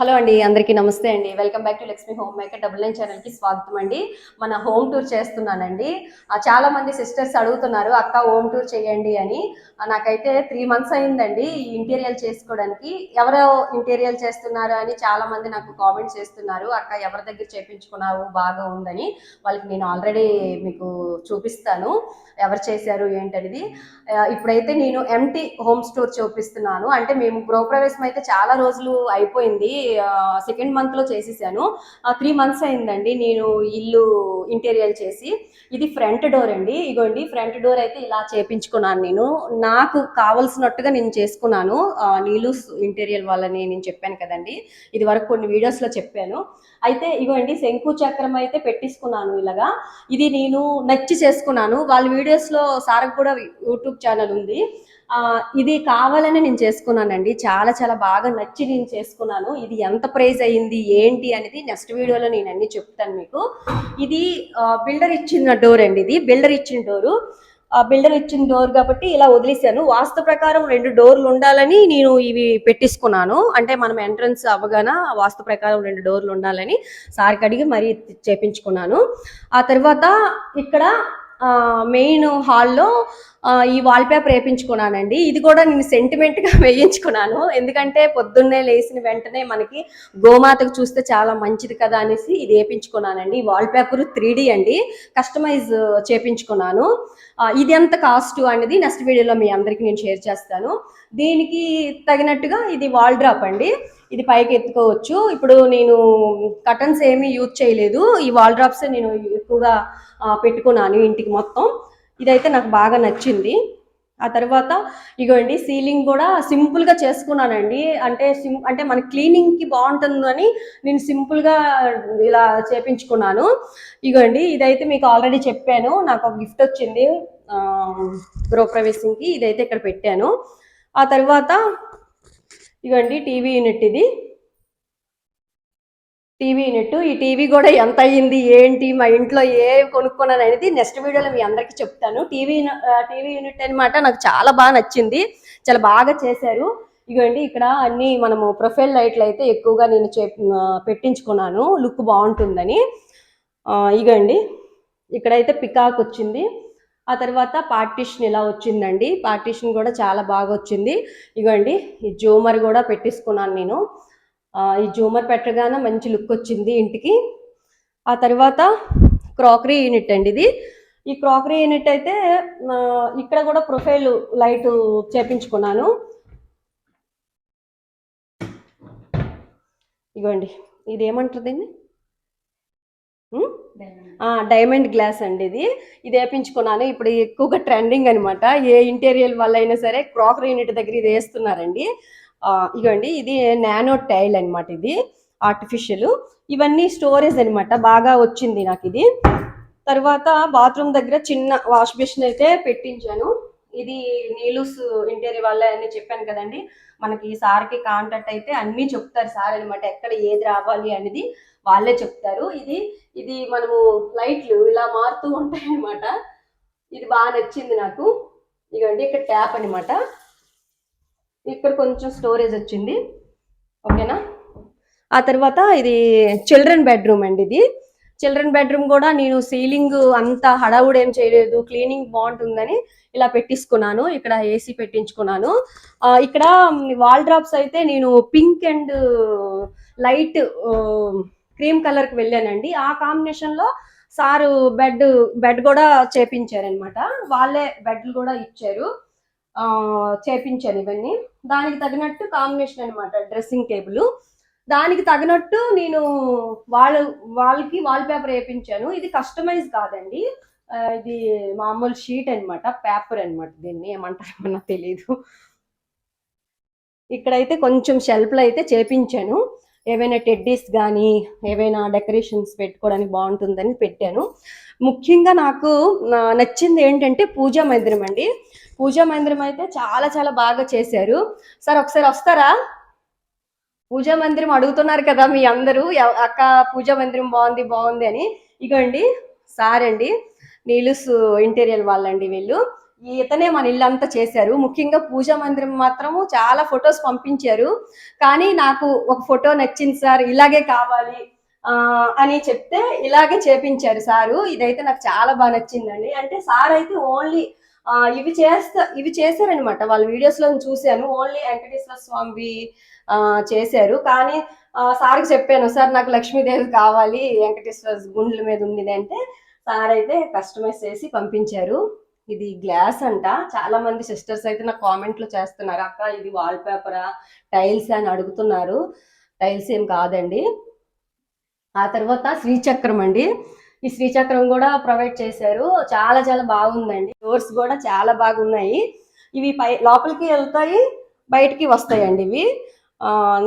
Hello అండి అందరికీ నమస్తే అండి. Welcome back to Lakshmi home maker double nine ఛానల్కి స్వాగతం అండి. మన హోమ్ టూర్ చేస్తున్నానండి. చాలా మంది సిస్టర్స్ అడుగుతున్నారు అక్క హోమ్ టూర్ చేయండి అని. నాకైతే త్రీ మంత్స్ అయిందండి ఈ ఇంటీరియల్ చేసుకోవడానికి. ఎవరో ఇంటీరియల్ చేస్తున్నారు అని చాలా మంది నాకు కామెంట్స్ చేస్తున్నారు. అక్క ఎవరి దగ్గర చేపించుకున్నావు? బాగా ఉందని. వాళ్ళకి నేను ఆల్రెడీ మీకు చూపిస్తాను. ఎవరు చేశారు ఏంటనేది. ఇప్పుడైతే నేను ఎంటీ హోమ్ స్టోర్ చూపిస్తున్నాను. అంటే మేము గృహప్రవేశం అయితే చాలా రోజులు అయిపోయింది. సెకండ్ మంత్లో చేసేసాను. త్రీ మంత్స్ అయిందండి. నేను ఇల్లు ఇంటీరియర్ చేసి ఇది ఫ్రంట్ డోర్ అండి. ఇగోండి ఫ్రంట్ డోర్ అయితే ఇలా చేపించుకున్నాను నేను. నాకు కావలసినట్టుగా నేను చేసుకున్నాను. ఆ, నీలు ఇంటీరియర్ వాళ్ళని నేను చెప్పాను కదండి. ఇది వరకు కొన్ని వీడియోస్లో చెప్పాను. అయితే ఇగోండి శంకు చక్రం అయితే పెట్టించుకున్నాను ఇలాగా. ఇది నేను నచ్చి చేసుకున్నాను. వాళ్ళ వీడియోస్లో సార్కి కూడా యూట్యూబ్ ఛానల్ ఉంది. ఇది కావాలని నేను చేసుకున్నానండి. చాలా చాలా బాగా నచ్చి నేను చేసుకున్నాను. ఇది ఎంత ప్రైజ్ అయ్యింది ఏంటి అనేది నెక్స్ట్ వీడియోలో నేను అన్ని చెప్తాను మీకు. ఇది బిల్డర్ ఇచ్చిన డోర్ అండి ఇది. బిల్డర్ ఇచ్చిన డోరు. ఆ బిల్డర్ ఇచ్చిన డోర్ కాబట్టి ఇలా వదిలేశాను. వాస్తు ప్రకారం రెండు డోర్లు ఉండాలని నేను ఇవి పెట్టించుకున్నాను. అంటే మనం ఎంట్రన్స్ అవ్వగాన వాస్తు ప్రకారం రెండు డోర్లు ఉండాలని సార్కి అడిగి మరీ చేపించుకున్నాను. ఆ తర్వాత ఇక్కడ మెయిన్ హాల్లో ఈ వాల్ పేపర్ వేయించుకున్నానండి ఇది కూడా నేను సెంటిమెంట్గా వేయించుకున్నాను. ఎందుకంటే పొద్దున్నే లేచిన వెంటనే మనకి గోమాతకు చూస్తే చాలా మంచిది కదా అనేసి ఇది వేయించుకున్నానండి వాల్ పేపర్ త్రీ అండి. కస్టమైజ్ చేపించుకున్నాను. ఇది ఎంత కాస్ట్ అనేది నెక్స్ట్ వీడియోలో మీ అందరికీ నేను షేర్ చేస్తాను. దీనికి తగినట్టుగా ఇది వాల్ డ్రాప్ అండి. ఇది పైకి ఎత్తుకోవచ్చు. ఇప్పుడు నేను కటన్స్ ఏమీ యూజ్ చేయలేదు. ఈ వాల్ డ్రాప్స్ నేను ఎక్కువగా పెట్టుకున్నాను ఇంటికి మొత్తం. ఇదైతే నాకు బాగా నచ్చింది. ఆ తర్వాత ఇగోండి సీలింగ్ కూడా సింపుల్గా చేసుకున్నానండి. అంటే సిం అంటే మన క్లీనింగ్కి బాగుంటుందని నేను సింపుల్గా ఇలా చేపించుకున్నాను. ఇగోండి ఇదైతే మీకు ఆల్రెడీ చెప్పాను. నాకు ఒక గిఫ్ట్ వచ్చింది. గృహప్రవేశంకి ఇదైతే ఇక్కడ పెట్టాను. ఆ తర్వాత ఇగోండి టీవీ యూనిట్ ఇది. టీవీ యూనిట్ ఈ టీవీ కూడా ఎంత అయ్యింది ఏంటి మా ఇంట్లో ఏ కొనుక్కున్నాను అనేది నెక్స్ట్ వీడియోలో మీ అందరికీ చెప్తాను. టీవీ టీవీ యూనిట్ అనమాట నాకు చాలా బాగా నచ్చింది చాలా బాగా చేశారు. ఇగోండి ఇక్కడ అన్ని మనము ప్రొఫైల్ లైట్లు అయితే ఎక్కువగా నేను పెట్టించుకున్నాను లుక్ బాగుంటుందని. ఇగండి ఇగోండి ఇక్కడైతే పికాక్ వచ్చింది. ఆ తర్వాత పార్టీషన్ ఇలా వచ్చిందండి. పార్టీషన్ కూడా చాలా బాగా వచ్చింది. ఇగోండి ఈ జూమర్ కూడా పెట్టేసుకున్నాను నేను. ఈ జూమర్ పెట్టగానే మంచి లుక్ వచ్చింది ఇంటికి. ఆ తర్వాత క్రాకరీ యూనిట్ అండి ఇది. ఈ క్రాకరీ యూనిట్ అయితే ఇక్కడ కూడా ప్రొఫైల్ లైట్ చేపించుకున్నాను. ఇగోండి ఇది ఏమంటారు దీన్ని? డైమండ్ గ్లాస్ అండి ఇది. ఇది వేపించుకున్నాను. ఇప్పుడు ఎక్కువగా ట్రెండింగ్ అనమాట ఏ ఇంటీరియర్ వల్ల అయినా సరే క్రాకరీ యూనిట్ దగ్గర ఇది వేస్తున్నారండి. ఇగోండి ఇది నానో టైల్ అన్నమాట ఇది ఆర్టిఫిషియల్. ఇవన్నీ స్టోరేజ్ అన్నమాట. బాగా వచ్చింది నాకు ఇది. తర్వాత బాత్రూమ్ దగ్గర చిన్న వాష్ బేసిన్ అయితే పెట్టించాను. ఇది నీలూస్ ఇంటీరియర్ వాళ్ళ అని చెప్పాను కదండి. మనకి ఈ సార్కి కాంటాక్ట్ అయితే అన్నీ చెప్తారు సార్ అనమాట ఎక్కడ ఏది రావాలి అనేది వాళ్ళే చెప్తారు. ఇది ఇది మనము లైట్లు ఇలా మారుతూ ఉంటాయి అనమాట ఇది బాగా నచ్చింది నాకు. ఇదండి ఇక్కడ ట్యాప్ అనమాట ఇక్కడ కొంచెం స్టోరేజ్ వచ్చింది. ఓకేనా ఆ తర్వాత ఇది చిల్డ్రన్ బెడ్రూమ్ అండి ఇది. చిల్డ్రన్ బెడ్రూమ్ కూడా నేను సీలింగ్ అంత హడావుడు ఏం చేయలేదు. క్లీనింగ్ బాగుంటుందని ఇలా పెట్టించుకున్నాను. ఇక్కడ ఏసీ పెట్టించుకున్నాను. ఇక్కడ వాల్ డ్రాప్స్ అయితే నేను పింక్ అండ్ లైట్ క్రీమ్ కలర్కి వెళ్ళానండి. ఆ కాంబినేషన్లో సారు బెడ్ బెడ్ కూడా చేపించారనమాట. వాళ్ళే బెడ్లు కూడా ఇచ్చారు. ఆ చేపించాను ఇవన్నీ. దానికి తగినట్టు కాంబినేషన్ అన్నమాట డ్రెస్సింగ్ టేబుల్. దానికి తగినట్టు నేను వాళ్ళ వాళ్ళకి వాల్ పేపర్ వేయించాను ఇది కస్టమైజ్ కాదండి. ఇది మామూలు షీట్ అన్నమాట పేపర్ అన్నమాట దీన్ని. ఏమంటారో నాకు తెలియదు ఇక్కడైతే కొంచెం షెల్ఫ్లు అయితే చేపించాను. ఏవైనా టెడ్డీస్ కానీ ఏవైనా డెకరేషన్స్ పెట్టుకోవడానికి బాగుంటుందని పెట్టాను. ముఖ్యంగా నాకు నచ్చింది ఏంటంటే పూజా మందిరం అండి. పూజా మందిరం అయితే చాలా చాలా బాగా చేశారు. సార్ ఒకసారి వస్తారా? పూజా మందిరం అడుగుతున్నారు కదా మీ అందరూ. అక్క పూజా మందిరం బాగుంది బాగుంది అని. ఇగోండి సార్ అండి నీలుస్ ఇంటీరియర్ వాళ్ళండి వీళ్ళు. ఇతనే మన ఇల్లంతా చేశారు. ముఖ్యంగా పూజా మందిరం మాత్రము చాలా ఫొటోస్ పంపించారు. కానీ నాకు ఒక ఫోటో నచ్చింది సార్ ఇలాగే కావాలి ఆ, అని చెప్తే ఇలాగే చేపించారు సారు. ఇదైతే నాకు చాలా బాగా నచ్చిందండి. అంటే సార్ అయితే ఓన్లీ ఇవి చేస్తా ఇవి చేశారనమాట వాళ్ళ వీడియోస్లో చూశాను. ఓన్లీ వెంకటేశ్వర స్వామి చేశారు. కానీ సార్కి చెప్పాను సార్ నాకు లక్ష్మీదేవి కావాలి. వెంకటేశ్వర గుండెల మీద ఉండింది అంటే సార్ అయితే కస్టమైజ్ చేసి పంపించారు. ఇది గ్లాస్ అంట. చాలా మంది సిస్టర్స్ అయితే నాకు కామెంట్లు చేస్తున్నారు. అక్క ఇది వాల్ పేపరా టైల్స్ అని అడుగుతున్నారు. టైల్స్ ఏం కాదండి. ఆ తర్వాత శ్రీచక్రం అండి ఈ శ్రీచక్రం కూడా ప్రొవైడ్ చేశారు. చాలా చాలా బాగుందండి. డోర్స్ కూడా చాలా బాగున్నాయి. ఇవి పై లోపలికి వెళ్తాయి బయటికి వస్తాయండి ఇవి.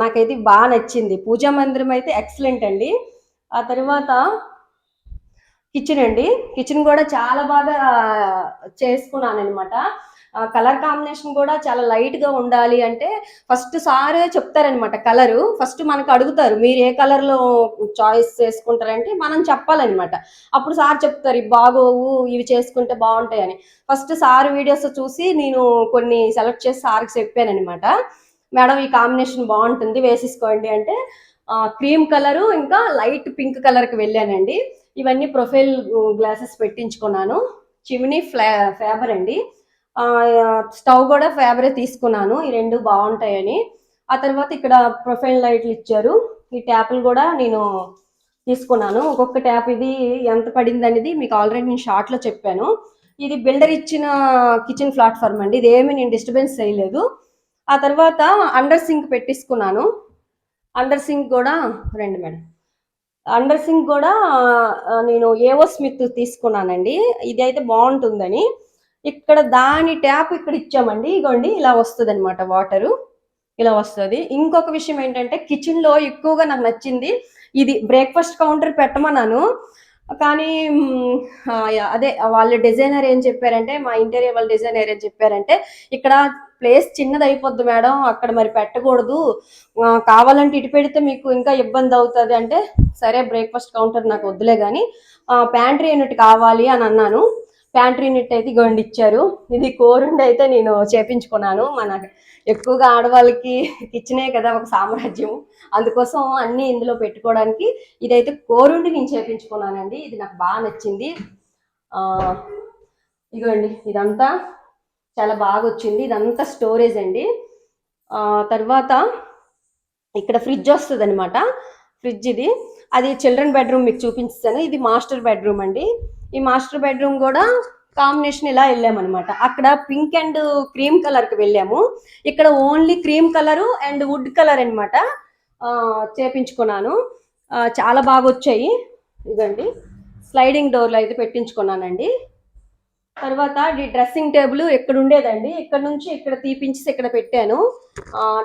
నాకైతే బాగా నచ్చింది. పూజా మందిరం అయితే ఎక్సలెంట్ అండి. ఆ తర్వాత కిచెన్ అండి. కిచెన్ కూడా చాలా బాగా చేసుకున్నాను అనమాట కలర్ కాంబినేషన్ కూడా చాలా లైట్గా ఉండాలి అంటే ఫస్ట్ సారే చెప్తారనమాట కలరు. ఫస్ట్ మనకు అడుగుతారు మీరు ఏ కలర్లో చాయిస్ చేసుకుంటారంటే మనం చెప్పాలన్నమాట. అప్పుడు సార్ చెప్తారు ఇవి బాగోవు ఇవి చేసుకుంటే బాగుంటాయని ఫస్ట్ సార్ వీడియోస్ చూసి నేను కొన్ని సెలెక్ట్ చేసి సార్కి చెప్పానమాట మేడం ఈ కాంబినేషన్ బాగుంటుంది వేసేసుకోండి అంటే క్రీమ్ కలరు ఇంకా లైట్ పింక్ కలర్కి వెళ్ళానండి. ఇవన్నీ ప్రొఫైల్ గ్లాసెస్ పెట్టించుకున్నాను. చిమ్నీ ఫ్లా ఫేబర్ అండి. స్టవ్ కూడా ఫేబరే తీసుకున్నాను. ఈ రెండు బాగుంటాయని. ఆ తర్వాత ఇక్కడ ప్రొఫైల్ లైట్లు ఇచ్చారు. ఈ ట్యాప్లు కూడా నేను తీసుకున్నాను. ఒక్కొక్క ట్యాప్ ఇది ఎంత పడింది అనేది మీకు ఆల్రెడీ నేను షార్ట్లో చెప్పాను. ఇది బిల్డర్ ఇచ్చిన కిచెన్ ప్లాట్ఫామ్ అండి. ఇదేమి నేను డిస్టర్బెన్స్ చేయలేదు. ఆ తర్వాత అండర్ సింక్ పెట్టించుకున్నాను అండర్ సింక్ కూడా రండి మేడం. అండర్ సింక్ కూడా నేను ఏవో స్మిత్ తీసుకున్నానండి. ఇది అయితే బాగుంటుందని. ఇక్కడ దాని ట్యాప్ ఇక్కడ ఇచ్చామండి. ఇగోండి ఇలా వస్తుంది అనమాట వాటరు. ఇలా వస్తుంది. ఇంకొక విషయం ఏంటంటే కిచెన్లో ఎక్కువగా నాకు నచ్చింది ఇది బ్రేక్ఫాస్ట్ కౌంటర్ పెట్టమన్నాను. కానీ అదే వాళ్ళ డిజైనర్ ఏం చెప్పారంటే మా ఇంటీరియర్ వాళ్ళ డిజైనర్ ఏం చెప్పారంటే ఇక్కడ ప్లేస్ చిన్నది అయిపోద్ది మేడం అక్కడ మరి పెట్టకూడదు. కావాలంటే ఇటు పెడితే మీకు ఇంకా ఇబ్బంది అవుతుంది అంటే సరే బ్రేక్ఫాస్ట్ కౌంటర్ నాకు వద్దులే కానీ ప్యాంట్రీ యూనిట్ కావాలి అని అన్నాను. ప్యాంట్రీ నిట్ అయితే ఇగోండి ఇచ్చారు. ఇది కోరుండి అయితే నేను చేపించుకున్నాను. మన ఎక్కువగా ఆడవాళ్ళకి కిచెనే కదా ఒక సామ్రాజ్యం అందుకోసం అన్ని ఇందులో పెట్టుకోవడానికి ఇదైతే కోరుండి నేను చేపించుకున్నానండి. ఇది నాకు బాగా నచ్చింది. ఇగోండి ఇదంతా చాలా బాగా వచ్చింది. ఇదంతా స్టోరేజ్ అండి. తర్వాత ఇక్కడ ఫ్రిడ్జ్ వస్తుంది అనమాట ఫ్రిడ్జ్ ఇది. అది చిల్డ్రన్ బెడ్రూమ్ మీకు చూపించాను ఇది మాస్టర్ బెడ్రూమ్ అండి. ఈ మాస్టర్ బెడ్రూమ్ కూడా కాంబినేషన్ ఇలా వెళ్ళామన్నమాట. అక్కడ పింక్ అండ్ క్రీమ్ కలర్కి వెళ్ళాము. ఇక్కడ only cream colour and wood colour అనమాట చేపించుకున్నాను. చాలా బాగా వచ్చాయి. ఇదండి స్లైడింగ్ డోర్లు అయితే పెట్టించుకున్నానండి. తర్వాత ఈ డ్రెస్సింగ్ టేబుల్ ఇక్కడ ఉండేదండి? ఇక్కడ నుంచి ఇక్కడ తీపించి ఇక్కడ పెట్టాను?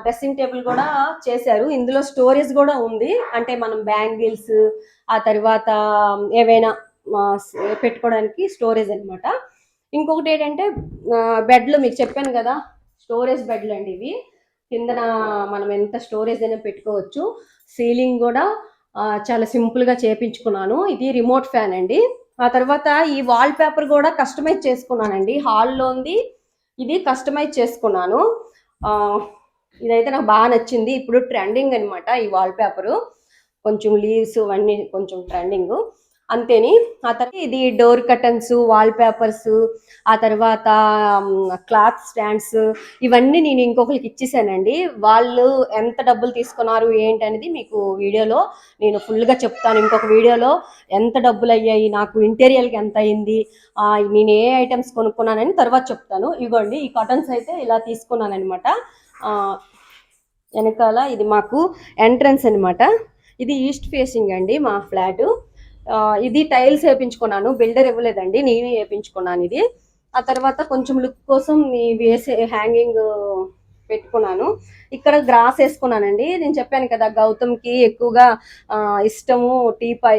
డ్రెస్సింగ్ టేబుల్ కూడా చేశారు. ఇందులో స్టోరేజ్ కూడా ఉంది. అంటే మనం బ్యాంగిల్స్ ఆ తర్వాత ఏవైనా పెట్టుకోవడానికి స్టోరేజ్ అనమాట ఇంకొకటి ఏంటంటే బెడ్లు మీకు చెప్పాను కదా స్టోరేజ్ బెడ్లు అండి ఇవి. కిందన మనం ఎంత స్టోరేజ్ అయినా పెట్టుకోవచ్చు. సీలింగ్ కూడా చాలా సింపుల్గా చేపించుకున్నాను. ఇది రిమోట్ ఫ్యాన్ అండి. ఆ తర్వాత ఈ వాల్ పేపర్ కూడా కస్టమైజ్ చేసుకున్నానండి. హాల్లో ఉంది. ఇది కస్టమైజ్ చేసుకున్నాను. ఇదైతే నాకు బాగా నచ్చింది. ఇప్పుడు ట్రెండింగ్ అన్నమాట ఈ వాల్ పేపరు కొంచెం లీవ్స్ అవన్నీ కొంచెం ట్రెండింగ్. అంతేని. ఆ తర్వాత ఇది డోర్ కటన్స్ వాల్ పేపర్స్ ఆ తర్వాత క్లాత్ స్టాండ్స్ ఇవన్నీ నేను ఇంకొకరికి ఇచ్చేసానండి. వాళ్ళు ఎంత డబ్బులు తీసుకున్నారు ఏంటి అనేది మీకు వీడియోలో నేను ఫుల్గా చెప్తాను. ఇంకొక వీడియోలో ఎంత డబ్బులు అయ్యాయి నాకు ఇంటీరియర్కి ఎంత అయింది నేను ఏ ఐటమ్స్ కొనుక్కున్నానని తర్వాత చెప్తాను. ఇవ్వండి ఈ కాటన్స్ అయితే ఇలా తీసుకున్నాను అనమాట వెనకాల ఇది మాకు ఎంట్రన్స్ అనమాట ఇది ఈస్ట్ ఫేసింగ్ అండి మా ఫ్లాట్. ఇది టైల్స్ వేయించుకున్నాను బిల్డర్ ఇవ్వలేదండి నేను వేయించుకున్నాను ఇది. ఆ తర్వాత కొంచెం లుక్ కోసం వేసే హ్యాంగింగ్ పెట్టుకున్నాను. ఇక్కడ గ్రాస్ వేసుకున్నానండి. నేను చెప్పాను కదా గౌతమ్కి ఎక్కువగా ఆ, ఇష్టము టీ పై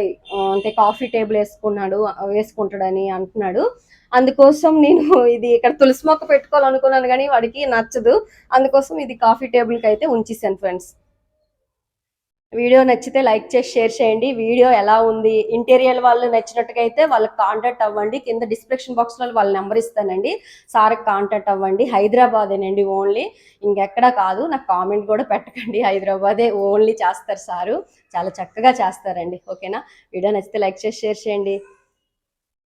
అంటే కాఫీ టేబుల్ వేసుకున్నాడు వేసుకుంటాడని అంటున్నాడు. అందుకోసం నేను ఇది ఇక్కడ తులసి మొక్క పెట్టుకోవాలనుకున్నాను కానీ వాడికి నచ్చదు. అందుకోసం ఇది కాఫీ టేబుల్కి అయితే ఉంచేసాను ఫ్రెండ్స్. వీడియో నచ్చితే లైక్ చేసి షేర్ చేయండి. వీడియో ఎలా ఉంది? ఇంటీరియర్ వాళ్ళు నచ్చినట్టుగా అయితే వాళ్ళకి కాంటాక్ట్ అవ్వండి. కింద డిస్క్రిప్షన్ బాక్స్లో వాళ్ళ నెంబర్ ఇస్తానండి. సార్కి కాంటాక్ట్ అవ్వండి. హైదరాబాదేనండి ఓన్లీ. ఇంకెక్కడా కాదు నాకు కామెంట్ కూడా పెట్టకండి. హైదరాబాదే ఓన్లీ చేస్తారు సారు. చాలా చక్కగా చేస్తారండి. ఓకేనా? వీడియో నచ్చితే లైక్ చేసి షేర్ చేయండి.